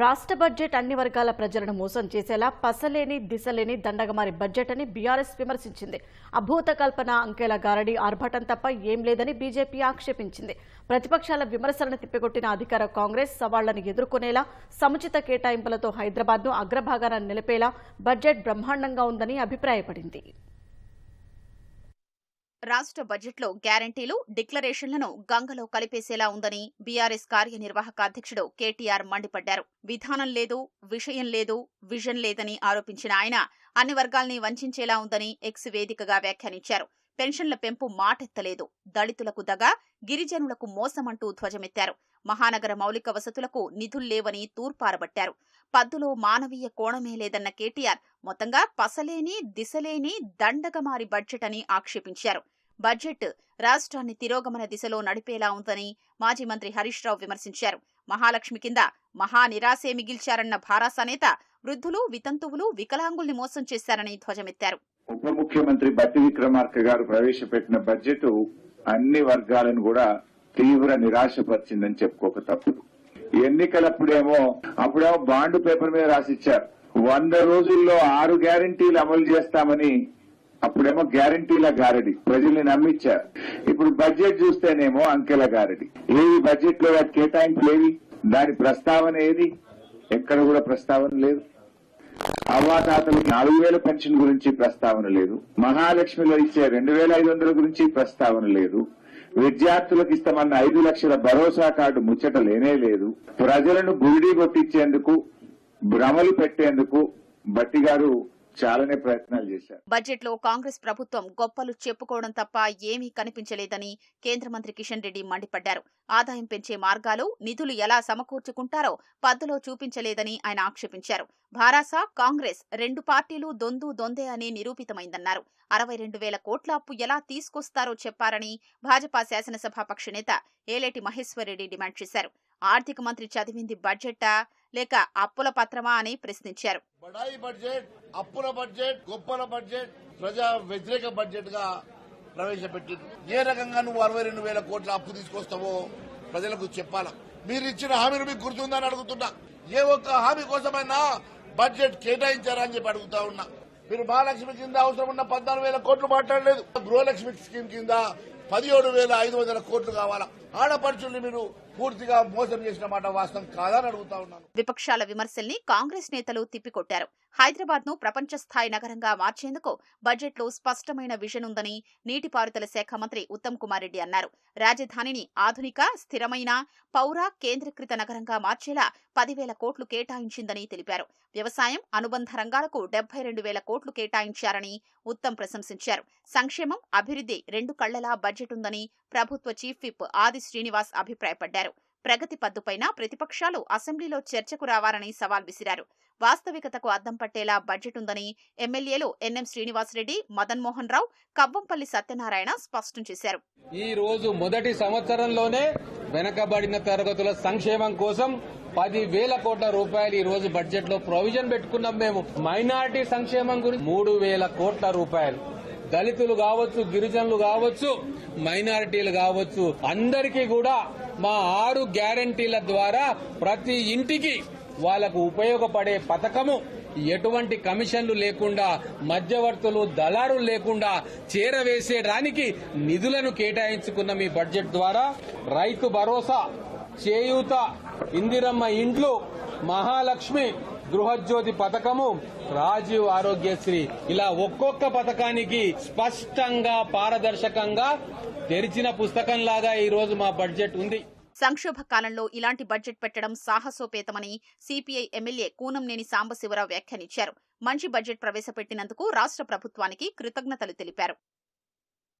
రాష్ట్ర బడ్జెట్ అన్ని వర్గాల ప్రజలను మోసం చేసేలా పసలేని దిశలేని దండగమారి బడ్జెట్ అని బీఆర్ఎస్ విమర్శించింది. అభూత కల్పన అంకెల గారడి ఆర్భటం తప్ప ఏం లేదని బీజేపీ ఆక్షేపించింది. ప్రతిపక్షాల విమర్శలను తిప్పికొట్టిన అధికార కాంగ్రెస్ సవాళ్ళను ఎదుర్కొనేలా సముచిత కేటాయింపులతో హైదరాబాద్ను అగ్రభాగాన నిలిపేలా బడ్జెట్ బ్రహ్మాండంగా ఉందని అభిప్రాయపడింది. రాష్ట్ర బడ్జెట్లో గ్యారంటీలు డిక్లరేషన్లను గంగలో కలిపేసేలా ఉందని బీఆర్ఎస్ కార్యనిర్వాహక అధ్యక్షుడు కేటీఆర్ మండిపడ్డారు. విధానం లేదు విషయం లేదు విజన్ లేదని ఆరోపించిన ఆయన అన్ని వర్గాల్ని వంచేలా ఉందని ఎక్స్ వేదికగా వ్యాఖ్యానించారు. పెన్షన్ల పెంపు మాటెత్తలేదు. దళితులకు దగా గిరిజనులకు మోసమంటూ ధ్వజమెత్తారు. మహానగర మౌలిక వసతులకు నిధుల్లేవని తూర్పారబట్టారు. పద్దులో మానవీయ కోణమే లేదన్న కేటీఆర్ మొత్తంగా పసలేని దిశలేని దండగమారి బడ్జెట్ అని ఆక్షేపించారు. బడ్జెట్ రాష్ట్రాన్ని తిరోగమన దిశలో నడిపేలా ఉందని మాజీ మంత్రి హరీష్ రావు విమర్శించారు. మహాలక్ష్మి కింద మహా నిరాశే మిగిల్చారన్న భారాస నేత వృద్ధులు వితంతువులు వికలాంగుల్ని మోసం చేశారని ధ్వజమెత్తారు. ఉప ముఖ్యమంత్రి బట్టి విక్రమార్క గారు ప్రవేశపెట్టిన బడ్జెట్ అన్ని వర్గాలను కూడా తీవ్ర నిరాశపరిచిందని చెప్పుకోక తప్పదు. ఎన్నికలప్పుడేమో అప్పుడేమో బాండ్ పేపర్ మీద రాసిచ్చారు. వంద రోజుల్లో ఆరు గ్యారంటీలు అమలు చేస్తామని అప్పుడేమో గ్యారంటీల గారడి. ప్రజల్ని నమ్మించారు. ఇప్పుడు బడ్జెట్ చూస్తేనేమో అంకెల గారడి. ఏవి బడ్జెట్లో వాటి కేటాయింపులు ఏవి? దాని ప్రస్తావన ఏది? ఎక్కడ కూడా ప్రస్తావన లేదు. అవ్వాతాతలు నాలుగు వేల పెన్షన్ గురించి ప్రస్తావన లేదు. మహాలక్ష్మిలో ఇచ్చే రెండు వేల ఐదు వందల గురించి ప్రస్తావన లేదు. విద్యార్థులకు ఇస్తామన్న ఐదు లక్షల భరోసా కార్డు ముచ్చట లేనే లేదు. ప్రజలను గురిడి కొట్టించేందుకు భ్రమలు పెట్టేందుకు బట్టి గారు చాలానే ప్రయత్నాలు చేశారు. బడ్జెట్లో కాంగ్రెస్ ప్రభుత్వం గొప్పలు చెప్పుకోవడం తప్ప ఏమీ కనిపించలేదని కేంద్ర మంత్రి కిషన్ రెడ్డి మండిపడ్డారు. ఆదాయం పెంచే మార్గాలు నిధులు ఎలా సమకూర్చుకుంటారో పద్దులో చూపించలేదని ఆయన ఆక్షేపించారు. భారాస కాంగ్రెస్ రెండు పార్టీలు దొందు దొందే అని నిరూపితమైందన్నారు. అరవై రెండు వేల కోట్ల అప్పు ఎలా తీసుకొస్తారో చెప్పారని భాజపా శాసనసభాపక్ష నేత ఏలేటి మహేశ్వరరెడ్డి డిమాండ్ చేశారు. ఆర్థిక మంత్రి చదివింది బడ్జెట్టా లేక అప్పుల పత్రమా అని ప్రశ్నించారు. బడాయి బడ్జెట్ అప్పుల బడ్జెట్ గొప్పల బడ్జెట్ ప్రజా వ్యతిరేక బడ్జెట్గా ప్రవేశపెట్టింది ఏ రకంగా నువ్వు అరవై రెండు వేల కోట్ల అప్పు తీసుకొస్తావో ప్రజలకు చెప్పాలా? మీరు ఇచ్చిన హామీలు మీకు గుర్తుందని అడుగుతున్నా. ఏ ఒక్క హామీ కోసమైనా బడ్జెట్ కేటాయించారా అని చెప్పి అడుగుతా ఉన్నా. మీరు మహాలక్ష్మి కింద అవసరం ఉన్న పద్నాలుగు వేల కోట్లు మాట్లాడలేదు. గృహలక్ష్మి స్కీమ్ కింద పదిహేడు వేల ఐదు వందల కోట్లు కావాలా? ఆడపడుచుల్ని మీరు పూర్తిగా మోసం చేసిన మాట వాస్తవం కాదని అడుగుతా ఉన్నాను. విపక్షాల విమర్శల్ని కాంగ్రెస్ నేతలు తిప్పికొట్టారు. హైదరాబాద్ను ప్రపంచ స్థాయి నగరంగా మార్చేందుకు బడ్జెట్లో స్పష్టమైన విజన్ ఉందని నీటిపారుదల శాఖ మంత్రి ఉత్తమ్ కుమార్ రెడ్డి అన్నారు. రాజధానిని ఆధునిక స్థిరమైన పౌర కేంద్రీకృత నగరంగా మార్చేలా పదివేల కోట్లు కేటాయించిందని తెలిపారు. వ్యవసాయం అనుబంధ రంగాలకు డెబ్బై రెండు వేల కోట్లు కేటాయించారని ఉత్తమ్ ప్రశంసించారు. సంక్షేమం అభివృద్ధి రెండు కళ్ళలా బడ్జెట్ ఉందని ప్రభుత్వ చీఫ్ విప్ ఆది శ్రీనివాస్ అభిప్రాయపడ్డారు. ప్రగతి పద్దుపైన ప్రతిపక్షాలు అసెంబ్లీలో చర్చకు రావాలని సవాల్ విసిరారు. వాస్తవికతకు అద్దం పట్టేలా బడ్జెట్ ఉందని ఎమ్మెల్యేలు ఎన్ఎం శ్రీనివాసరెడ్డి మదన్ మోహన్ రావు కవ్వంపల్లి సత్యనారాయణ స్పష్టం చేశారు. ఈ రోజు మొదటి సంవత్సరంలోనే వెనకబడిన తరగతుల సంక్షేమం కోసం పది వేల కోట్ల రూపాయలు ఈ రోజు బడ్జెట్లో ప్రొవిజన్ పెట్టుకున్నాం మేము. మైనార్టీ సంక్షేమం గురించి మూడు వేల కోట్ల రూపాయలు. దళితులు కావచ్చు గిరిజనులు కావచ్చు మైనారిటీలు కావచ్చు అందరికీ కూడా మా ఆరు గ్యారంటీల ద్వారా ప్రతి ఇంటికి వాళ్ళకు ఉపయోగపడే పథకము. ఎటువంటి కమిషన్లు లేకుండా మధ్యవర్తులు దళారులు లేకుండా చేరవేసేయడానికి నిధులను కేటాయించుకున్న మీ బడ్జెట్ ద్వారా రైతు భరోసా చేయూత ఇందిరమ్మ ఇండ్లు మహాలక్ష్మి గృహజ్యోతి పథకము రాజీవ్ ఆరోగ్యశ్రీ. ఇలా ఒక్కొక్క పథకానికి స్పష్టంగా పారదర్శకంగా తెరిచిన పుస్తకం లాగా ఈ రోజు మా బడ్జెట్ ఉంది. సంక్షోభ కాలంలో ఇలాంటి బడ్జెట్ పెట్టడం సాహసోపేతమని సిపిఐ ఎమ్మెల్యే కూనంనేని సాంబశివరావు వ్యాఖ్యానించారు. మంచి బడ్జెట్ ప్రవేశపెట్టినందుకు రాష్ట్ర ప్రభుత్వానికి కృతజ్ఞతలు తెలిపారు.